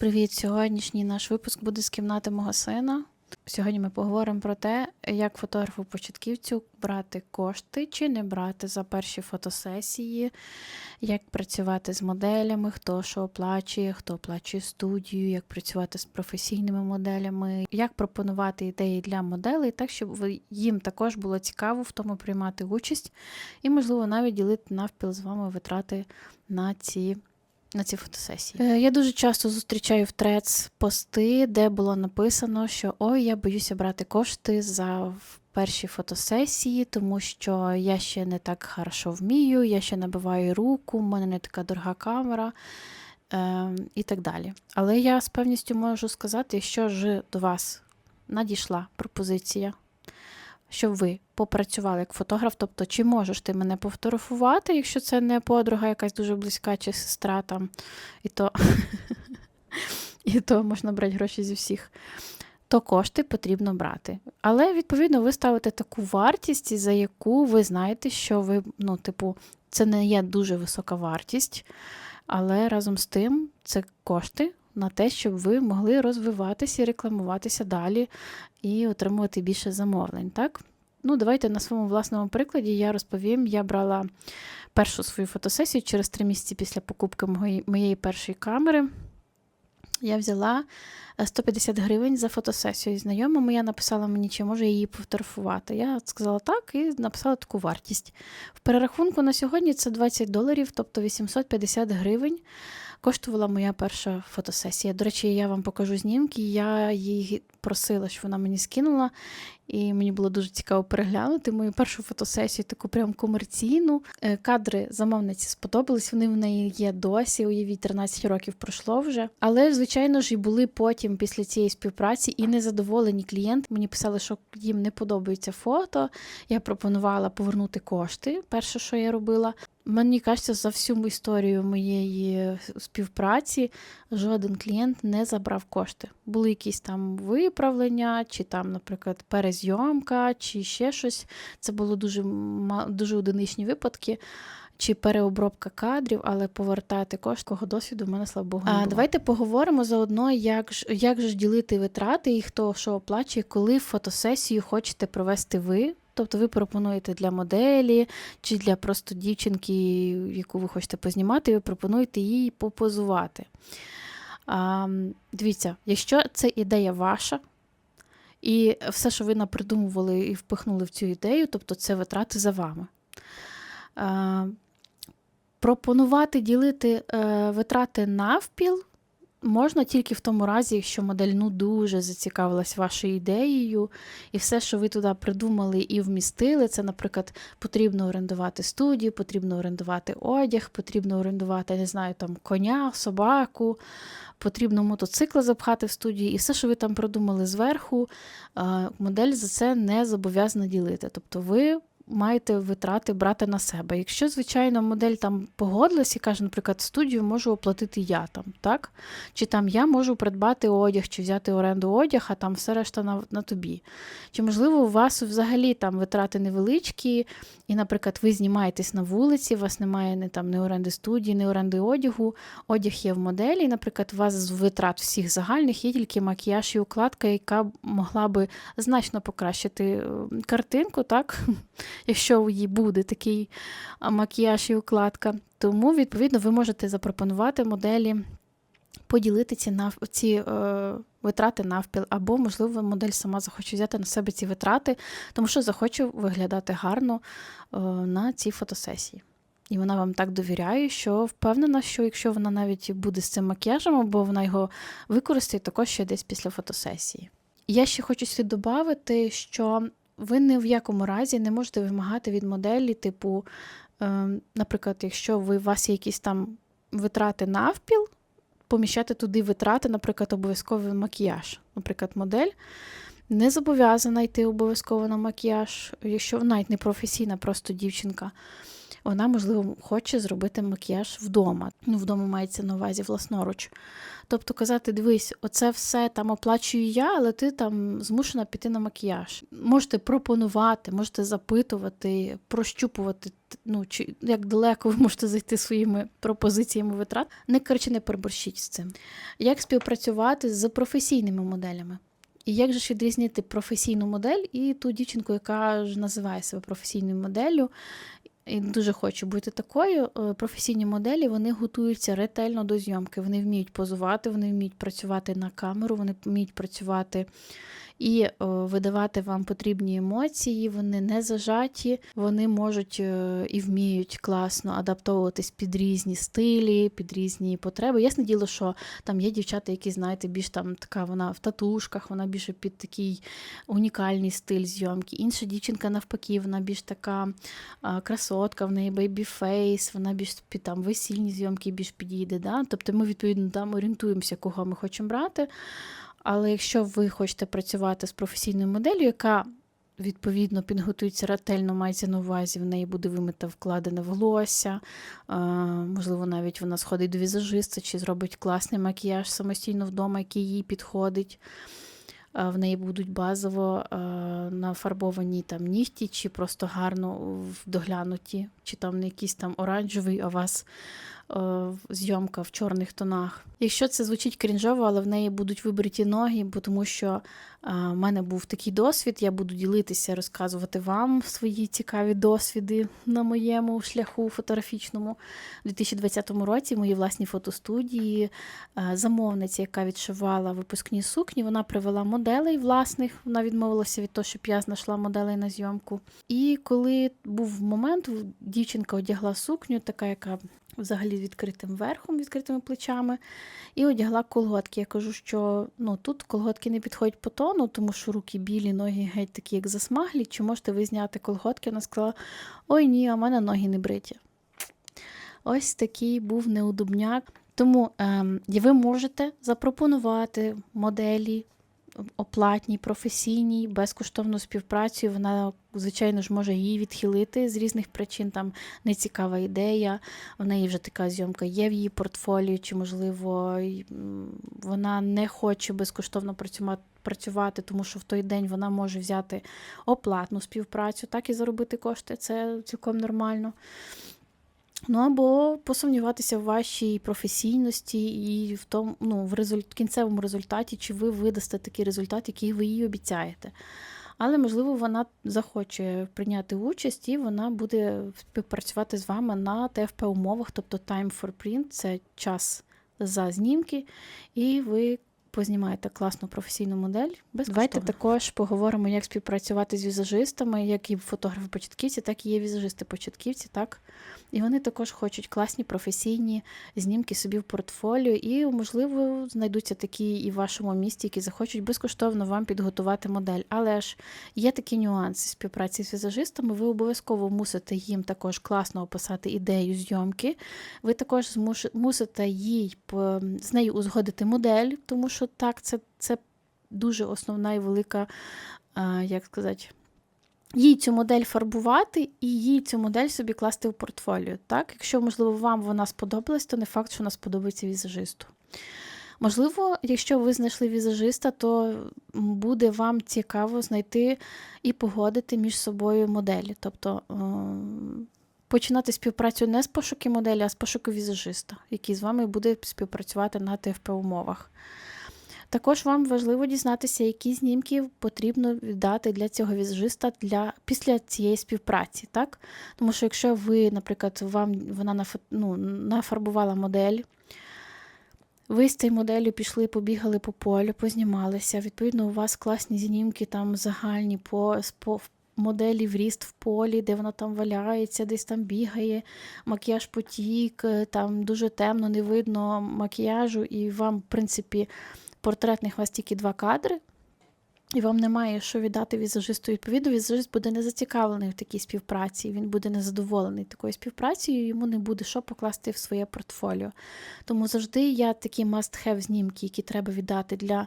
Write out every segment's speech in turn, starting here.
Привіт! Сьогоднішній наш випуск буде з кімнати мого сина. Сьогодні ми поговоримо про те, як фотографу-початківцю брати кошти чи не брати за перші фотосесії, як працювати з моделями, хто що оплачує, хто оплачує студію, як працювати з професійними моделями, як пропонувати ідеї для моделей, так щоб їм також було цікаво в тому приймати участь і, можливо, навіть ділити навпіл з вами витрати на ці на ці фотосесії. Е, Я дуже часто зустрічаю в трец пости, де було написано, що ой, я боюся брати кошти за перші фотосесії, тому що я ще не так хорошо вмію, я ще набиваю руку, в мене не така дорога камера. е, І так далі. Але я з певністю можу сказати, якщо ж до вас надійшла пропозиція, щоб ви попрацювали як фотограф, тобто, чи можеш ти мене пофотографувати, якщо це не подруга, якась дуже близька чи сестра там, і то, і то можна брати гроші зі всіх, то кошти потрібно брати. Але, відповідно, ви ставите таку вартість, за яку ви знаєте, що ви, ну, типу, це не є дуже висока вартість, але разом з тим це кошти на те, щоб ви могли розвиватися і рекламуватися далі і отримувати більше замовлень. Так? Ну, давайте на своєму власному прикладі я розповім. Я брала першу свою фотосесію через три місяці після покупки моєї, першої камери. Я взяла е, 150 гривень за фотосесію. І знайома моя написала мені, чи може її пофотографувати. Я сказала так і написала таку вартість. В перерахунку на сьогодні це 20 доларів, тобто 850 гривень. Коштувала моя перша фотосесія. До речі, я вам покажу знімки. Я її просила, щоб вона мені скинула, і мені було дуже цікаво переглянути мою першу фотосесію, таку прям комерційну. Е, Кадри замовниці сподобались, вони в неї є досі. Уявіть, 13 років пройшло вже. Але, звичайно ж, і були потім після цієї співпраці і незадоволені клієнти. Мені писали, що їм не подобається фото. Я пропонувала повернути кошти. Перше, що я робила. Мені кажеться, за всю історію моєї співпраці жоден клієнт не забрав кошти. Були якісь там виправлення, чи там, наприклад, перезйомка, чи ще щось. Це було дуже, дуже одиничні випадки. Чи переобробка кадрів, але повертати кошти, кого досвіду в мене, слава Богу, не А, давайте поговоримо заодно, як ж, як же ж ділити витрати і хто що оплачує, коли фотосесію хочете провести ви. Тобто ви пропонуєте для моделі чи для просто дівчинки, яку ви хочете познімати, ви пропонуєте їй попозувати. А, дивіться, якщо це ідея ваша, і все, що ви напридумували і впихнули в цю ідею, тобто це витрати за вами. А, пропонувати ділити е, витрати навпіл можна тільки в тому разі, якщо модель ну дуже зацікавилась вашою ідеєю, і все, що ви туди придумали і вмістили, це, наприклад, потрібно орендувати студію, потрібно орендувати одяг, потрібно орендувати, не знаю, там коня, собаку, потрібно мотоцикл запхати в студії, і все, що ви там придумали зверху, модель за це не зобов'язана ділити. Тобто ви маєте витрати брати на себе. Якщо, звичайно, модель там погодилась і каже, наприклад, студію можу оплатити я там, так? Чи там я можу придбати одяг, чи взяти оренду одяг, а там все решта на, на тобі. Чи, можливо, у вас взагалі там витрати невеличкі, і, наприклад, ви знімаєтесь на вулиці, у вас немає ні, там, ні оренди студії, ні оренди одягу, одяг є в моделі, наприклад, у вас з витрат всіх загальних є тільки макіяж і укладка, яка могла би значно покращити е, картинку, так? Якщо її буде такий макіяж і укладка. Тому, відповідно, ви можете запропонувати моделі поділити ці, нав... ці е, витрати навпіл, або, можливо, модель сама захоче взяти на себе ці витрати, тому що захоче виглядати гарно е, на цій фотосесії. І вона вам так довіряє, що впевнена, що якщо вона навіть буде з цим макіяжем, або вона його використає також ще десь після фотосесії. Я ще хочу сюди додати, що ви ні в якому разі не можете вимагати від моделі, типу, е, наприклад, якщо ви, у вас є якісь там витрати навпіл, поміщати туди витрати, наприклад, обов'язковий макіяж. Наприклад, модель не зобов'язана йти обов'язково на макіяж, якщо навіть не професійна, просто дівчинка. Вона, можливо, хоче зробити макіяж вдома. Ну, вдома мається на увазі власноруч. Тобто казати, дивись, оце все там оплачую я, але ти там змушена піти на макіяж. Можете пропонувати, можете запитувати, прощупувати, ну чи як далеко ви можете зайти своїми пропозиціями витрат. Не коротше, не переборщіть з цим. Як співпрацювати з професійними моделями? І як же ж відрізнити професійну модель і ту дівчинку, яка ж називає себе професійною моделлю, і дуже хочу бути такою. Е, Професійні моделі вони готуються ретельно до зйомки. Вони вміють позувати, вони вміють працювати на камеру, вони вміють працювати і е, видавати вам потрібні емоції. Вони не зажаті, вони можуть е, і вміють класно адаптовуватись під різні стилі, під різні потреби. Ясне діло, що там є дівчата, які знаєте, більш там така вона в татушках, вона більше під такий унікальний стиль зйомки. Інша дівчинка навпаки, вона більш така красотка, в неї бейбі-фейс, вона більш під там весільні зйомки більш підійде. Да? Тобто ми відповідно там орієнтуємося, кого ми хочемо брати. Але якщо ви хочете працювати з професійною моделлю, яка відповідно підготується ретельно, мається на увазі, в неї буде вимите вкладене волосся, можливо, навіть вона сходить до візажиста чи зробить класний макіяж самостійно вдома, який їй підходить. В неї будуть базово а, нафарбовані там нігті, чи просто гарно доглянуті, чи там якийсь там оранжевий, а у вас е, зйомка в чорних тонах. Якщо це звучить крінжово, але в неї будуть вибриті ноги, бо тому що е, в мене був такий досвід, я буду ділитися, розказувати вам свої цікаві досвіди на моєму шляху фотографічному. У 2020 році в моїй власній фотостудії е, замовниця, яка відшивала випускні сукні, вона привела моделей власних. Вона відмовилася від того, щоб я знайшла моделей на зйомку. І коли був момент, дівчинка одягла сукню, така, яка взагалі з відкритим верхом, відкритими плечами, і одягла колготки. Я кажу, що ну, тут колготки не підходять по тону, тому що руки білі, ноги геть такі, як засмаглі. Чи можете ви зняти колготки? Вона сказала: Ой ні, а в мене ноги не бриті. Ось такий був неудобняк. Тому ем, ви можете запропонувати моделі оплатній, професійній, безкоштовну співпрацю. Вона, звичайно ж, може її відхилити з різних причин. Там нецікава ідея, в неї вже така зйомка є в її портфоліо, чи, можливо, вона не хоче безкоштовно працювати. Працювати, тому що в той день вона може взяти оплатну співпрацю, так і заробити кошти. Це цілком нормально. Ну або посумніватися в вашій професійності і в тому, ну, в результ... кінцевому результаті, чи ви видасте такий результат, який ви їй обіцяєте. Але, можливо, вона захоче прийняти участь і вона буде співпрацювати з вами на ТФП умовах, тобто time for print це час за знімки, і ви познімаєте класну професійну модель. Давайте також поговоримо, як співпрацювати з візажистами, як і фотографи-початківці, так і є візажисти-початківці, так. І вони також хочуть класні професійні знімки собі в портфоліо, і, можливо, знайдуться такі і в вашому місті, які захочуть безкоштовно вам підготувати модель. Але ж є такі нюанси співпраці з візажистами. Ви обов'язково мусите їм також класно описати ідею зйомки. Ви також мусите їй з нею узгодити модель, тому що так, це, це дуже основна і велика, як сказати їй цю модель фарбувати і їй цю модель собі класти в портфоліо. Так? Якщо, можливо, вам вона сподобалась, то не факт, що вона сподобається візажисту. Можливо, якщо ви знайшли візажиста, то буде вам цікаво знайти і погодити між собою моделі. Тобто е, починати співпрацю не з пошуки моделі, а з пошуку візажиста, який з вами буде співпрацювати на ТФП умовах. Також вам важливо дізнатися, які знімки потрібно віддати для цього візажиста для, після цієї співпраці. так? Тому що якщо ви, наприклад, вам вона ну, нафарбувала модель, ви з цією моделлю пішли, побігали по полю, познімалися. Відповідно, у вас класні знімки там загальні по, по моделі в ріст в полі, де вона там валяється, десь там бігає, макіяж потік, там дуже темно, не видно макіяжу, і вам, в принципі, портретних у вас тільки два кадри. І вам немає що віддати візажисту, відповідно, візажист буде не зацікавлений в такій співпраці, він буде незадоволений такою співпрацею, йому не буде що покласти в своє портфоліо. Тому завжди я такі must-have знімки, які треба віддати для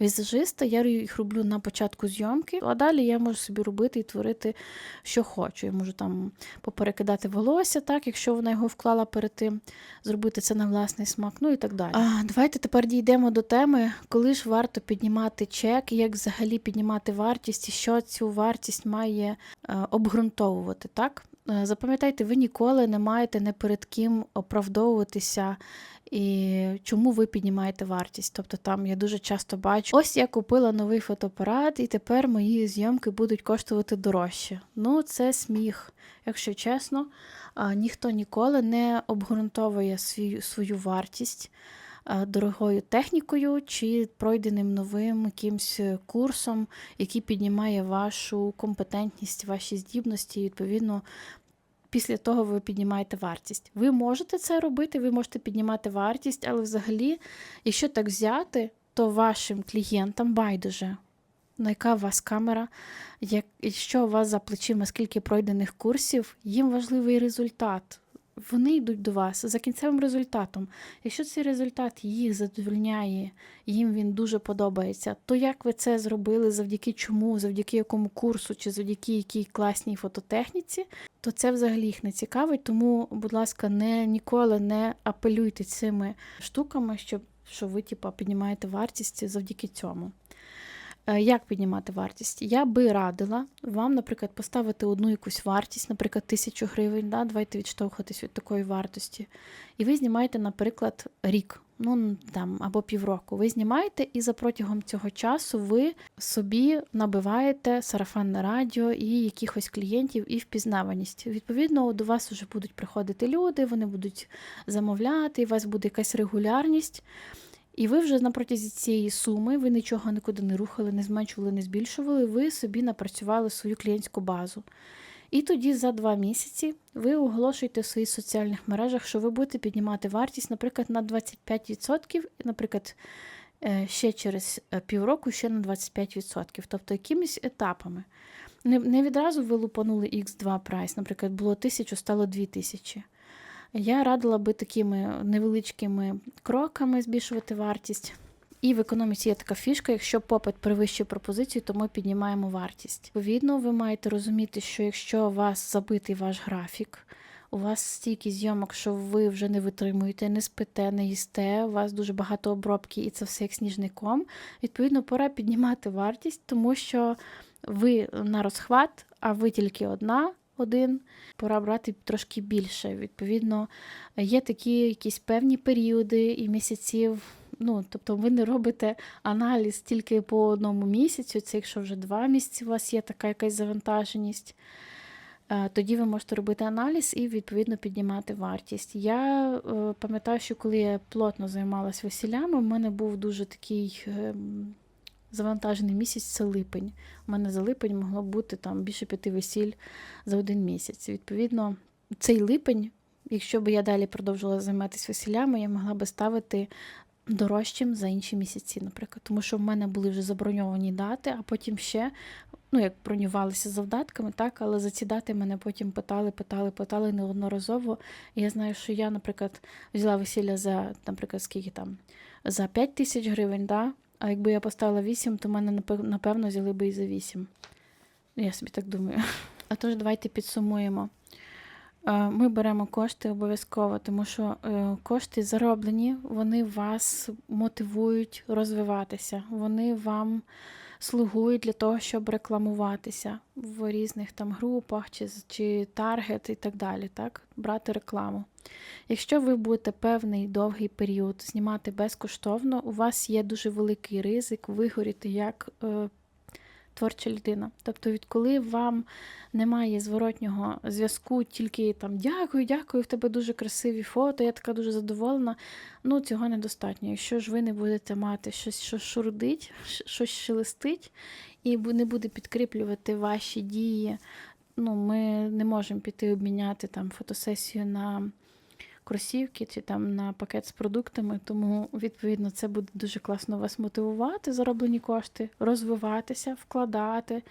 візажиста. Я їх роблю на початку зйомки, а далі я можу собі робити і творити, що хочу. Я можу там поперекидати волосся, так, якщо вона його вклала перед тим, зробити це на власний смак, ну і так далі. А, Давайте тепер дійдемо до теми, коли ж варто піднімати чек, як взагалі піднімати вартість і що цю вартість має е, обґрунтовувати. так? Е, Запам'ятайте, ви ніколи не маєте не перед ким оправдовуватися і чому ви піднімаєте вартість. Тобто там я дуже часто бачу, ось я купила новий фотоапарат, і тепер мої зйомки будуть коштувати дорожче. Ну, це сміх, якщо чесно, ніхто ніколи не обґрунтовує свою, свою вартість. Е, Дорогою технікою чи пройденим новим якимсь курсом, який піднімає вашу компетентність, ваші здібності, і відповідно після того ви піднімаєте вартість. Ви можете це робити, ви можете піднімати вартість, але взагалі, якщо так взяти, то вашим клієнтам байдуже, на яка у вас камера, як, що у вас за плечима, скільки пройдених курсів, їм важливий результат. Вони йдуть до вас за кінцевим результатом. Якщо цей результат їх задовольняє, їм він дуже подобається, то як ви це зробили, завдяки чому, завдяки якому курсу, чи завдяки якій класній фототехніці, то це взагалі їх не цікавить. Тому, будь ласка, не ніколи не апелюйте цими штуками, щоб що ви типу, піднімаєте вартість завдяки цьому. Е, Як піднімати вартість? Я би радила вам, наприклад, поставити одну якусь вартість, наприклад, тисячу гривень, да? давайте відштовхуватись від такої вартості. І ви знімаєте, наприклад, рік, ну там або півроку. Ви знімаєте, і за протягом цього часу ви собі набиваєте сарафанне радіо і якихось клієнтів, і впізнаваність. Відповідно, до вас вже будуть приходити люди, вони будуть замовляти, і у вас буде якась регулярність. І ви вже на протязі цієї суми ви нічого нікуди не рухали, не зменшували, не збільшували, ви собі напрацювали свою клієнтську базу. І тоді за два місяці ви оголошуєте в своїх соціальних мережах, що ви будете піднімати вартість, наприклад, на 25%, і, наприклад, е, ще через е, півроку ще на 25%, тобто якимись етапами. Не відразу ви лупанули X2 прайс, наприклад, було 1000, стало 2000. Я радила би такими невеличкими кроками збільшувати вартість. І в економіці є така фішка, якщо попит перевищує пропозицію, то ми піднімаємо вартість. Відповідно, ви маєте розуміти, що якщо у вас забитий ваш графік, у вас стільки зйомок, що ви вже не витримуєте, не спите, не їсте, у вас дуже багато обробки, і це все як сніжний ком. Відповідно, пора піднімати вартість, тому що ви на розхват, а ви тільки одна. Один, пора брати трошки більше. Відповідно, є такі якісь певні періоди і місяців. Ну, тобто ви не робите аналіз тільки по одному місяцю, це якщо вже два місяці у вас є така якась завантаженість. Е, Тоді ви можете робити аналіз і відповідно піднімати вартість. Я е, пам'ятаю, що коли я плотно займалася весілями, в мене був дуже такий е, завантажений місяць це липень. У мене за липень могло бути там більше п'яти весіль за один місяць. Відповідно, цей липень, якщо б я далі продовжувала займатися весілями, я могла би ставити дорожчим за інші місяці, наприклад. Тому що в мене були вже заброньовані дати, а потім ще, ну як бронювалися завдатками, так, але за ці дати мене потім питали, питали, питали неодноразово. Я знаю, що я, наприклад, взяла весілля за, наприклад, скільки там, за 5 тисяч гривень, да? А якби я поставила 8, то мене напевно взяли би і за 8. Я собі так думаю. А тож, давайте підсумуємо. Е, Ми беремо кошти обов'язково, тому що е, кошти зароблені, вони вас мотивують розвиватися, вони вам слугують для того, щоб рекламуватися в різних там групах чи, чи таргет і так далі, так? брати рекламу. Якщо ви будете певний довгий період знімати безкоштовно, у вас є дуже великий ризик вигоріти як е, творча людина. Тобто, відколи вам немає зворотнього зв'язку, тільки там дякую, дякую, в тебе дуже красиві фото, я така дуже задоволена. Ну, цього недостатньо. Якщо ж ви не будете мати щось, що шурдить, щось шелестить, і не буде підкріплювати ваші дії, ну, ми не можемо піти обміняти там фотосесію на кросівки чи там на пакет з продуктами. Тому, відповідно, це буде дуже класно вас мотивувати, зароблені кошти, розвиватися, вкладати.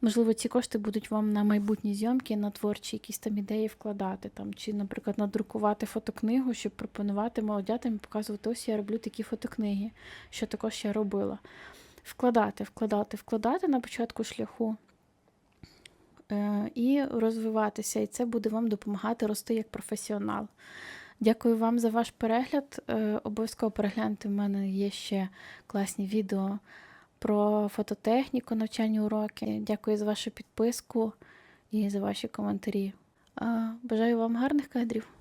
Можливо, ці кошти будуть вам на майбутні зйомки, на творчі якісь там ідеї вкладати, там, чи, наприклад, надрукувати фотокнигу, щоб пропонувати молодятам і показувати, ось я роблю такі фотокниги, що також я робила. Вкладати, вкладати, вкладати на початку шляху і розвиватися. І це буде вам допомагати рости як професіонал. Дякую вам за ваш перегляд. Е, Обов'язково перегляньте. в мене є ще класні відео про фототехніку, навчальні уроки. Дякую за вашу підписку і за ваші коментарі. Е, Бажаю вам гарних кадрів.